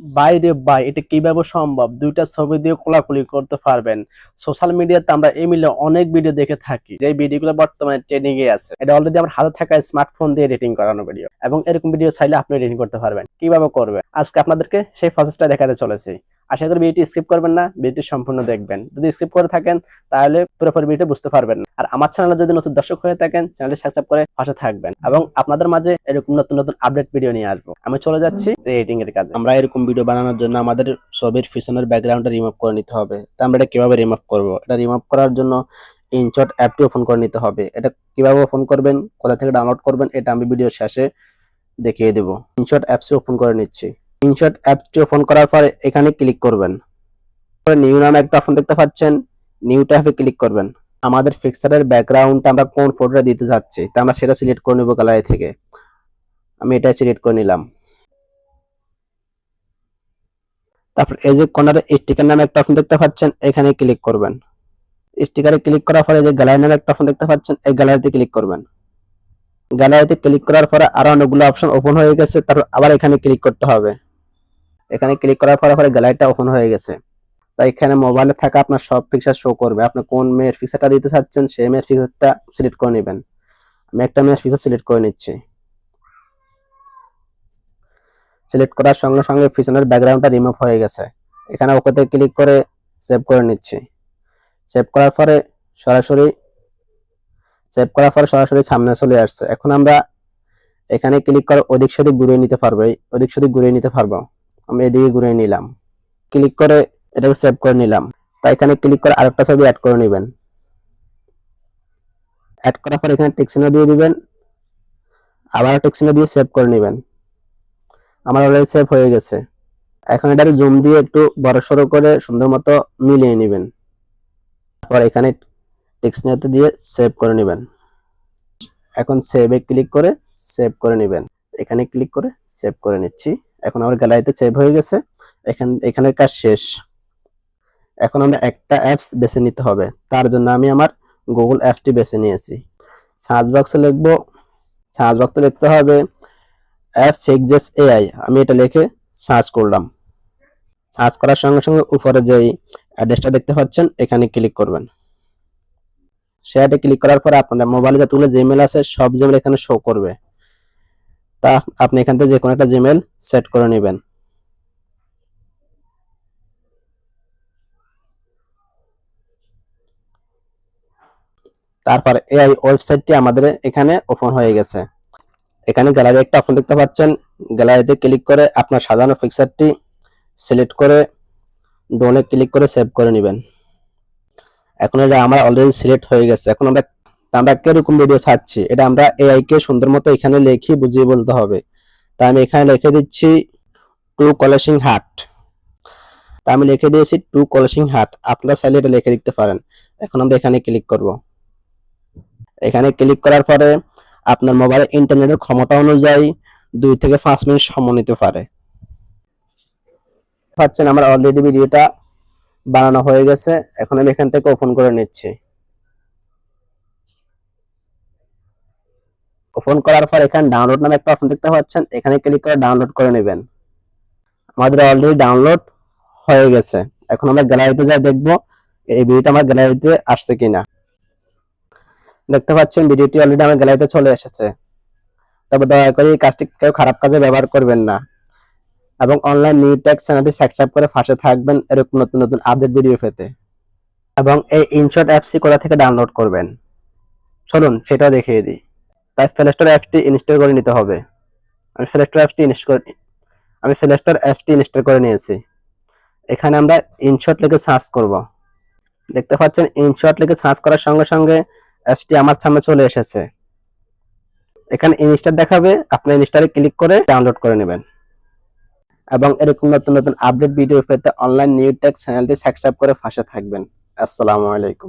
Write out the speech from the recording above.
বাইরে বাই, এটা কীভাবে সম্ভব? দুইটা ছবি দিয়ে কোলাকুলি করতে পারবেন। সোশ্যাল মিডিয়াতে আমরা এই মিলে অনেক ভিডিও দেখে থাকি। যে ভিডিওগুলো বর্তমানে ট্রেনিং এ আছে। এটা অলরেডি আমার হাতে থাকা স্মার্টফোন দিয়ে এডিটিং করানো ভিডিও এবং এরকম ভিডিও চাইলে আপনি এডিটিং করতে পারবেন। কীভাবে করবেন? আজকে আপনাদেরকে সেই প্রসেসটা দেখাতে চলেছি। আশা করি ভিডিওটি স্কিপ করবেন না, ভিডিওটি সম্পূর্ণ দেখবেন। যদি স্কিপ করে থাকেন, তাহলে পুরোপুরি ভিডিও বুঝতে পারবেন আর আমার চ্যানেলে যদি নতুন দর্শক হয়ে থাকেন চ্যানেলটি সাবস্ক্রাইব করে পাশে থাকবেন এবং আপনাদের মাঝে এরকম নতুন নতুন আপডেট ভিডিও নিয়ে আসব। আমি চলে যাচ্ছি এডিটিং এর কাজে। আমরা এরকম ভিডিও বানানোর জন্য আমাদের ছবির পিছনের ব্যাকগ্রাউন্ডটা রিমুভ করে নিতে হবে। তা আমরা এটা কীভাবে রিমুভ করব? এটা রিমুভ করার জন্য ইনশট অ্যাপটি ওপেন করে নিতে হবে। এটা কীভাবে ওপেন করবেন, কোথা থেকে ডাউনলোড করবেন, এটা আমি ভিডিও শেষে দেখিয়ে দেবো। ইনশট অ্যাপসটি ওপেন করে নিচ্ছি। ইনশট অ্যাপসটি ওপেন করার পরে এখানে ক্লিক করবেন। নিউ নামে একটা অপশন দেখতে পাচ্ছেন। নিউ ট্যাবে ক্লিক করবেন। আমাদের ফিক্সারের ব্যাকগ্রাউন্ডটা আমরা কোন ফটোটা দিতে যাচ্ছি, তা আমরা সেটা সিলেক্ট করে নেব গ্যালারি থেকে। আমি এটা সিলেক্ট করে নিলাম। তারপর এই যে কর্নারে স্টিকার নামে একটা অপশন দেখতে পাচ্ছেন, এখানে ক্লিক করবেন। স্টিকারে ক্লিক করার পরে যে গ্যালারি নামে একটা অপশন দেখতে পাচ্ছেন, এই গ্যালারিতে ক্লিক করবেন। গ্যালারিতে ক্লিক করার পরে আরও অনেকগুলো অপশন ওপেন হয়ে গেছে, তারপর আবার এখানে ক্লিক করতে হবে। এখানে ক্লিক করার পরে পরে গ্যালারিটা ওপেন হয়ে গেছে। তাই এখানে মোবাইলে থাকা আপনার সব পিকচার শো করবে। আপনি কোন মেয়ের পিকচারটা দিতে চাচ্ছেন সেই মেয়ের পিকচারটা সিলেক্ট করে নেবেন। আমি একটা মেয়ের পিকচার সিলেক্ট করে নিচ্ছি। সিলেক্ট করার সঙ্গে সঙ্গে পিছনের ব্যাকগ্রাউন্ডটা রিমুভ হয়ে গেছে। এখানে ওকেতে ক্লিক করে সেভ করে নিচ্ছি। সেভ করার পরে সরাসরি সেভ করার পরে সরাসরি সামনে চলে আসছে। এখন আমরা এখানে ক্লিক করে অধিক সেদিক ঘুরিয়ে নিতে পারব। অধিক সেদিক ঘুরিয়ে নিতে পারব। আমি এদিকে ঘুরিয়ে নিলাম। ক্লিক করে এটাকে সেভ করে নিলাম। তাই এখানে ক্লিক করে আরেকটা ছবি অ্যাড করে নেবেন। অ্যাড করার পর এখানে টেক্সিনো দিয়ে দিবেন। আবার টেক্সিনো দিয়ে সেভ করে নেবেন। আমার অলরেডি সেভ হয়ে গেছে। এখন এটাকে জুম দিয়ে একটু বড় সড়ো করে সুন্দর মতো মিলিয়ে নেবেন। তারপর এখানে টেক্সিনোতে দিয়ে সেভ করে নেবেন। এখন সেভে ক্লিক করে সেভ করে নেবেন। এখানে ক্লিক করে সেভ করে নিচ্ছি। এখন আমার গ্যালারিতে সেভ হয়ে গেছে। এখান, এখানের কাজ শেষ। এখন আমরা একটা অ্যাপস বেছে নিতে হবে। তার জন্য আমি আমার গুগল অ্যাপটি বেছে নিয়েছি। সার্চ বক্সে লিখব। সার্চ বক্সে লিখতে হবে অ্যাপ ফিক্সেস এআই আমি এটা লিখে সার্চ করলাম। সার্চ করার সঙ্গে সঙ্গে উপরে যেই অ্যাড্রেসটা দেখতে পাচ্ছেন, এখানে ক্লিক করবেন। সেটা ক্লিক করার পরে আপনার মোবাইলে যতগুলো জিমেল আছে, সব জিমেল এখানে শো করবে। তা আপনি এখান থেকে যে কোনো একটা জিমেল সেট করে নেবেন। তারপর এই ওয়েবসাইটটি আমাদের এখানে ওপেন হয়ে গেছে। এখানে গ্যালারি একটা অপশন দেখতে পাচ্ছেন। গ্যালারিতে ক্লিক করে আপনার সাজানো পিকচারটি সিলেক্ট করে ডোনে ক্লিক করে সেভ করে নেবেন। এখন এটা আমার অলরেডি সিলেক্ট হয়ে গেছে। এখন আমরা আমরা কীরকম ভিডিও ছাড়ছি? এটা আমরা এআই কে সুন্দর মতো এখানে লিখে বুঝিয়ে বলতে হবে। তাই আমি এখানে লিখে দিচ্ছি টু কলেসিং হাট তা আমি লিখে দিয়েছি টু কলেসিং হাট আপনারা চাইলে এটা লিখে দিতে পারেন। এখন আমরা এখানে ক্লিক করব। এখানে ক্লিক করার পরে আপনার মোবাইলে ইন্টারনেটের ক্ষমতা অনুযায়ী দুই থেকে পাঁচ মিনিট সময় নিতে পারে। পাচ্ছেন, আমার অলরেডি ভিডিওটা বানানো হয়ে গেছে। এখন আমি এখান থেকে ওপেন করে নিচ্ছি। ওপেন করার পর এখানে ডাউনলোড নামে একটা অপশন দেখতে পাচ্ছেন। এখানে ক্লিক করে ডাউনলোড করে নেবেন। আমাদের অলরেডি ডাউনলোড হয়ে গেছে। এখন আমরা গ্যালারিতে যাই, দেখব এই ভিডিওটা আমার গ্যালারিতে আসছে কিনা। দেখতে পাচ্ছেন ভিডিওটি অলরেডি আমার গ্যালারিতে চলে এসেছে। তবে দয়া করে এই কাজটি কেউ খারাপ কাজে ব্যবহার করবেন না। এবং অনলাইন নিউ টেক চ্যানেলটি সাবস্ক্রাইব করে পাশে থাকবেন এরকম নতুন নতুন আপডেট ভিডিও পেতে। এবং এই ইনশট অ্যাপসটি কোথা থেকে ডাউনলোড করবেন? চলুন, সেটাও দেখিয়ে দিই। তাই প্লে স্টোর অ্যাপসটি ইনস্টল করে নিতে হবে। আমি প্লে স্টোর অ্যাপসটি ইনস্টল আমি প্লে স্টোর অ্যাপসটি ইনস্টল করে নিয়েছি। এখানে আমরা ইনশট লিখে সার্চ করব। দেখতে পাচ্ছেন ইনশট লিখে সার্চ করার সঙ্গে সঙ্গে অ্যাপসটি আমার সামনে চলে এসেছে। এখানে ইনস্টল দেখাবে, আপনি ইনস্টলে ক্লিক করে ডাউনলোড করে নেবেন। এবং এরকম নতুন নতুন আপডেট ভিডিও পেতে অনলাইন নিউ টেক চ্যানেলটি সাবস্ক্রাইব করে পাশে থাকবেন। আসসালামু আলাইকুম।